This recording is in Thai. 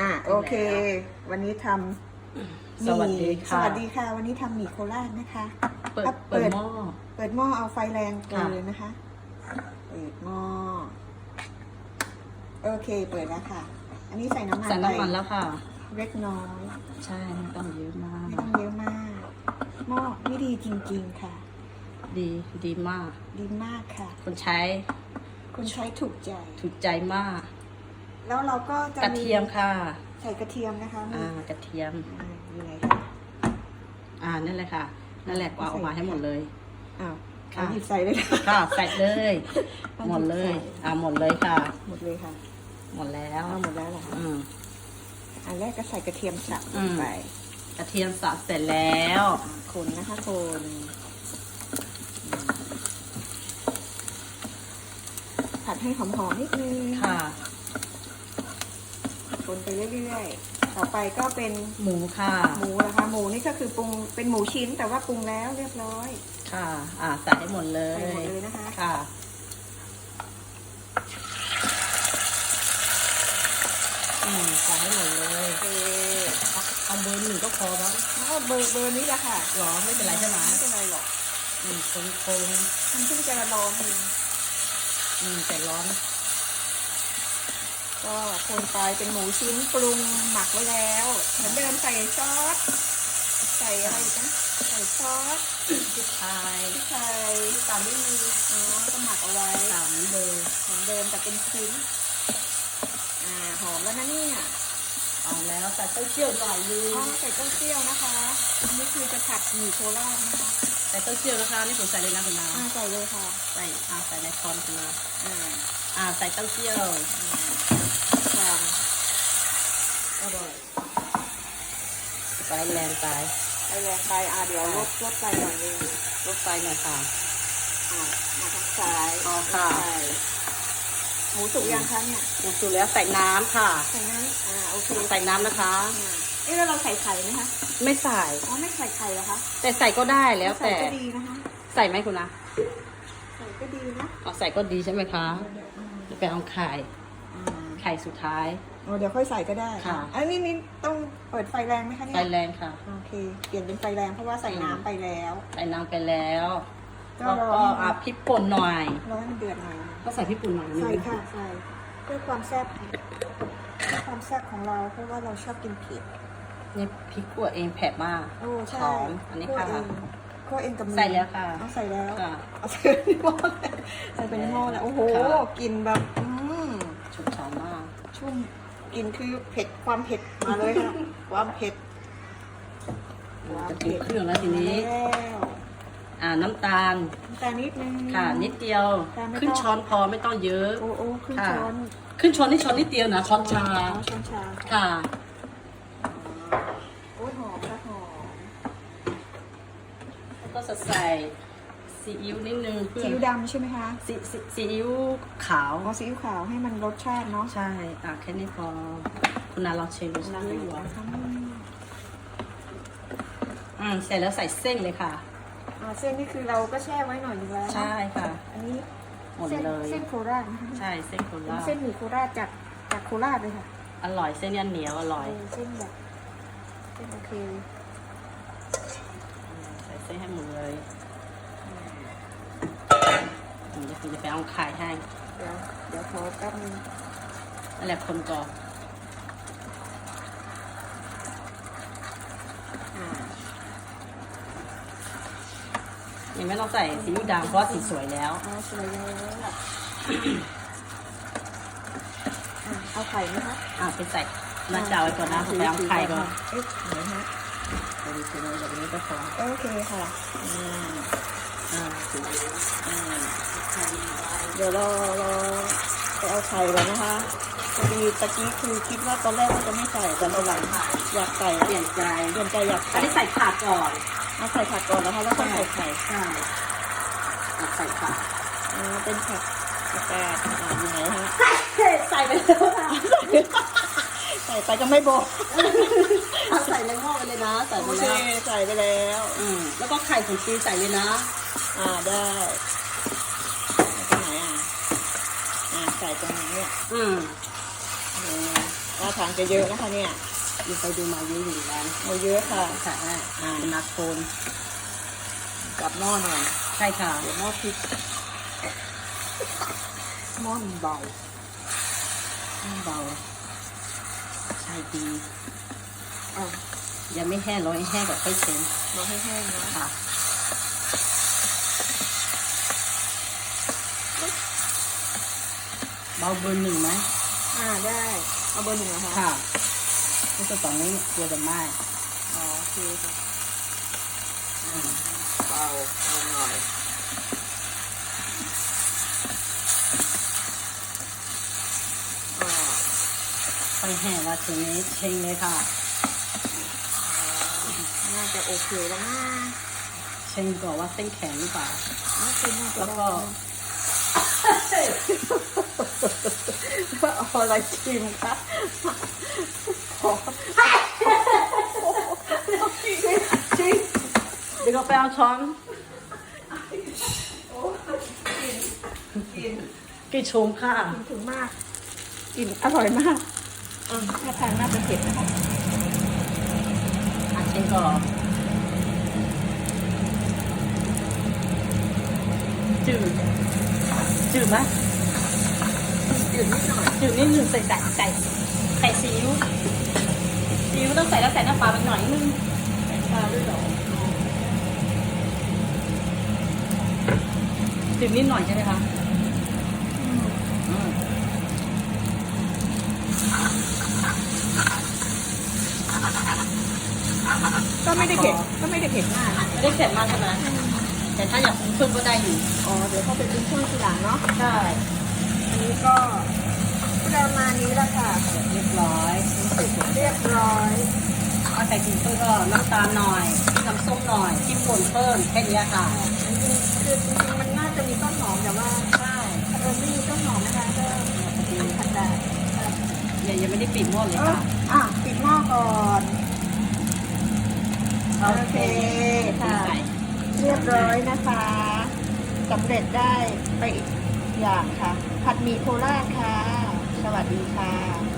อ่าโอเค วันนี้ทำหสวัสดีมี่ค่ะ สวัสดีค่ะ วันนี้ทำหมี่โคราชนะคะเปิดอะเปิดหม้อ เปิดหม้อเอาไฟแรงเกิค่ะนนะคะ เปิดหม้อ โอเค เปิดแล้วค่ะ อันนี้ใส่น้ำมันใส่ไปน้ำมันแล้วค่ะ เล็กน้อย ใช่ไม่ต้องเยอะมาก ไม่ต้องเยอะมาก หม้อนี่ดีจริง ๆ ค่ะ ดีดีมาก ดีมากค่ะ คนใช้คุณใช้ถูกใจ ถูกใจมาก แล้วเราก็จะกระเทียมค่ะใส่กระเทียมนะคะอ่ากระเทียมอ่าอยู่ไหนคะอ่านั่นแหละค่ะนั่นแหละกวาดออกมาให้หมดเลย อ้าวค่ะเอาหยิบใส่เลยนะค่ะใส่เลยเอาหมดเลย ใส่ อ่าหมดเลยค่ะ หมดเลยค่ะหมดแล้วเอาหมดแล้วเหรอคะอืม อันแรกก็ใส่กระเทียมสับลอืงมไปกระเทียมสับเสร็จแล้ว คนนะคะคนผัดให้หอมๆนิดนึงค่ะ คนไปเรื่อยๆ ต่อไปก็เป็นหมูค่ะหมูนะคะ หมูนี่ก็คือปรุงเป็นหมูชิ้นแต่ว่าปรุงแล้วเรียบร้อย ค่ะ อ่าใส่ให้หมดเลใส่ยหมดเลยนะคะ ค่ะอืมใส่ให้หมดเลยโอเคเอาเอาเบอร์หนึ่งก็พอมั้งแล้วเบอร์เบอร์นี้แหละค่ะหรอไม่เป็นไรใช่ไหมไม่เป็นไรหรอกอืมคงคงมันเพิ่งจะร้อนเองอืมแต่ร้อน ก็คนไปเป็นหมูชิ้นปรุงหมักไว้แล้ว เหมือนเดิมใส่ซอส ใส่อะไรอีกนะ ใส่ซอสพริกไทยพริกไทยตามไม่มีอ๋อก็หมักเอาไว้ตามนี้เลยเหมือนเดิมแต่เป็นชิ้นอ่าหอมแล้วนะเนี่ยเอาแล้วใส่เต้าเจี้ยวหน่อยนึอ๋องใส่เต้าเจี้ยวนะคะ อันนี้คือจะผัดหมี่โคราชนะคะ ใส่เต้าเจี้ยวนะคะนี่ผมใส่เลยนะคุณนาอ่าใส่เลยค่ะ ใส่อ่าใส่ในคอนคุณนาอ่าอ่าใส่เต้าเจี้ยวความอร่อยไปแรงไปไปแรงไปอ่าเดี๋ยวลดลดไฟหน่อยนึงลดไฟหน่อยค่ะอ่ามาทางซ้ายอ๋อค่ะใช่หมูสุกยังคะเนี่ยหมดสุดแล้วใส่น้ำค่ะ ใส่น้ำอ่าโอเคใส่น้ำนะคะอ่าเอ๊ะแล้วเราใส่ไข่ไหมคะ ไม่ใส่ อ๋อไม่ใส่ไข่เหรอคะแต่ใส่ก็ได้แล้วใส่แต่ก็ดีนะคะ ใส่ไหมคุณนะใส่ก็ดีนะเอาใส่ก็ดีใช่ไหมคะเดี๋ยวไปเอาไข่อ่าไข่สุดท้าย อ๋อเดี๋ยวค่อยใส่ก็ได้ค่ะ อันนี้นี่ต้องเปิดไฟแรงไหมคะไฟเนี่ยแรงค่ะ โอเค เปลี่ยนเป็นไฟแรงเพราะว่าใส่น้ำไปแล้ว ใส่น้ำไปแล้วก็แล้วรอก็อะพริกป่นหน่อย รอให้มันเดือดหน่อย ก็ใส่พริกป่นหน่อยนึงใส่ค่ะใส่เพื่อความแซ่บเพื่อความแซ่บของเราเพราะว่าเราชอบกินเผ็ด นี่พริกขั่วเองเผ็ดมากโอ้ใช่หอมอันนี้ค่ะคั่วเองคั่วเองกับมือใส่แล้วค่ะเอาใส่แล้วค่ะเอาใส่ในหม้อเลยใส่ไปในหม้อแล้วโอ้โหค่ะ กลินแบบอืมชุ่มฉ่ำมาก ชุ่มกลินคือเผ็ดความเผ็ดมาเลยค่ะ ความเผ็ดจะถึงเครื่องแล้วทีนี้ แล้วอ่าน้ำตาลน้ำตาลนิดนึง ค่ะ นิดเดียวตามไม่ต้อง ขึ้นช้อนพอไม่ต้องเยอะ โอ้โอ้ครึ่งค่ะ ช้อนขึ้นช้อนนี่ช้อนนิดเดียวนะช้อนชาอ๋อช้อนชา ค่ะ โอ้ยหอมค่ะหอม แล้ว ก็จะใส่ซีอิ๊วนิดนึงเพื่อซีอิ๊วดำใช่ไหมคะซีซีซีอิ๊วขาวเอาซีอิ๊วขาวให้มันรสชาติเนาะใช่อะแค่นี้พอคุณนาลองเช็คดูใช่ไหมนะคะอืมเสร็จแล้วใส่เส้นเลยค่ะ อ่าเส้นนี่คือเราก็แช่ไว้หน่อยนึงแล้วใช่ค่ะ อันนี้หมดเส้นเลย เส้นโคราชนะคะใช่เส้นโคเป็นราชเส้นหมี่โคราชจากจากโคราชเลยค่ะ อร่อยเส้นยันเหนียวอร่อย เออเส้นแบบเส้นโอเคใส่เส้นให้หมดเลยอืมเดี๋ยวคุณจะไปเอาไข่ให้ เดี๋ยวเดี๋ยวขอแป๊บนึงนั่นแหละคนก่อนอ่ายังไม่ต้องใส่ซีอิ๊วดำเพราะว่าสีสวยแล้ว เอาสวยแล้วอะเอาไข่ไหมคะอะไปใส่น้ำจ่าไว้ก่อนนะผมไปเอาไข่ก่อน เอ๊ะเดี๋ยวนะ เดี๋ยวดีๆเลยแบบนี้ก็พอโอเคค่ะอืมอ่าอืมเดี๋ยวรอรอไปเอาไข่ก่อนนะคะพอดีตะกี้คือคิดว่าตอนแรกว่าจะไม่ใส่แต่ตอนหลังอยากใส่เปลี่ยนใจเปลี่ยนใจอยากอัใส่นนี้ใส่ขาก่อนเอาใส่ผักก่อนนะคะแล้วก็ใส่ไข่ใช่อะใส่ขาอ่าเป็นผักกาแฟอ่าอยู่ไหนฮะ ใส่ไปแล้วค่ะ ใส่ไปก็ไม่บอกเอา ใส่ในหม้อไปเลยนะใส่โอไปเคแล้วใส่ไปแล้วอืมแล้วก็ไข่ของจีใส่เลยนะ อ่าได้แล้วตรงไหนอะอ่าใส่ตรงนี้เนี่ยอืมเออได้ทางจะเยอะนะคะเนี่ยดูไปดูมาเยอะอยู่ร้านเอาเยอะค่ะค่ะอ่า นักโคนกลับหม้อหน่อยใช่ค่ะเดี๋ยวหม้อพริกหม้อมันเบาเบาใช่ดีอะ ยังไม่แห้งร้อยแห้งกับไส้เค็มเราให้แห้งนะค่ะเบาเบอร์หนึ่งไหมอ่าได้เอาเบอร์หนึ่งนะคะค่ะไม่ใช่ตอนนี้กลัวจะไหม้อ๋อโอเคค่ะอ่าเบาลงหน่อยอ่าไส้แห้งแล้วทีนี้เชงเลยค่ะน่า จะโอเคแล้วนะเชงก่อนว่าเส้นแข็งหรือเปล่าน่าจะน่าจะแล้วก็เอาอะไรชิมคะขอจริงเดี๋ยวเราไปเอาช้อนกี่ชมค่ะถึงมากกลิ่นอร่อยมากอะถ้าทางน่าจะเผ็ดนะคะอาเชงก่อน จืดจืดไหมจืดนิดหน่อยจืดนิดหนึ่งใส่ใส่ใส่ใส่ซีอิ๊วซีอิ๊วต้องใส่แล้วใส่น้ำปลาไปหน่อยนึงใส่ปลาด้วยเหรอจืดนิดหน่อยใช่ไหมคะอืมก็ไม่ได้เผ็ดก็ไม่ได้เผ็ดมากไม่ได้เผ็ดมากใช่ไหม แต่ถ้าอยากปรุงเพิ่มก็ได้อยู่อ๋อ เดี๋ยวเขาไปปรุงเครื่องทีหลังเนาะใช่อันนี้ก็ประมาณนี้ละค่ะ เรียบร้อยเรียบร้อยเอาใส่ถุงเพิ่มก็น้ำตาลหน่อยน้ำส้มหน่อยจิ้มป่นเพิ่มแค่นี้ค่ะจริงๆคือจริงๆมันน่าจะมีต้นหอมแต่ว่าใช่เออไม่มีต้นหอมนะคะก็ผัดได้ยังยังไม่ได้ปิดหม้อเลยเออค่ะอะปิดหม้อก่อน โอเคค่ะใส่ เรียบร้อยนะคะสำเร็จได้ไปอีกอย่างค่ะ ผัดหมี่โคราชค่ะ สวัสดีค่ะ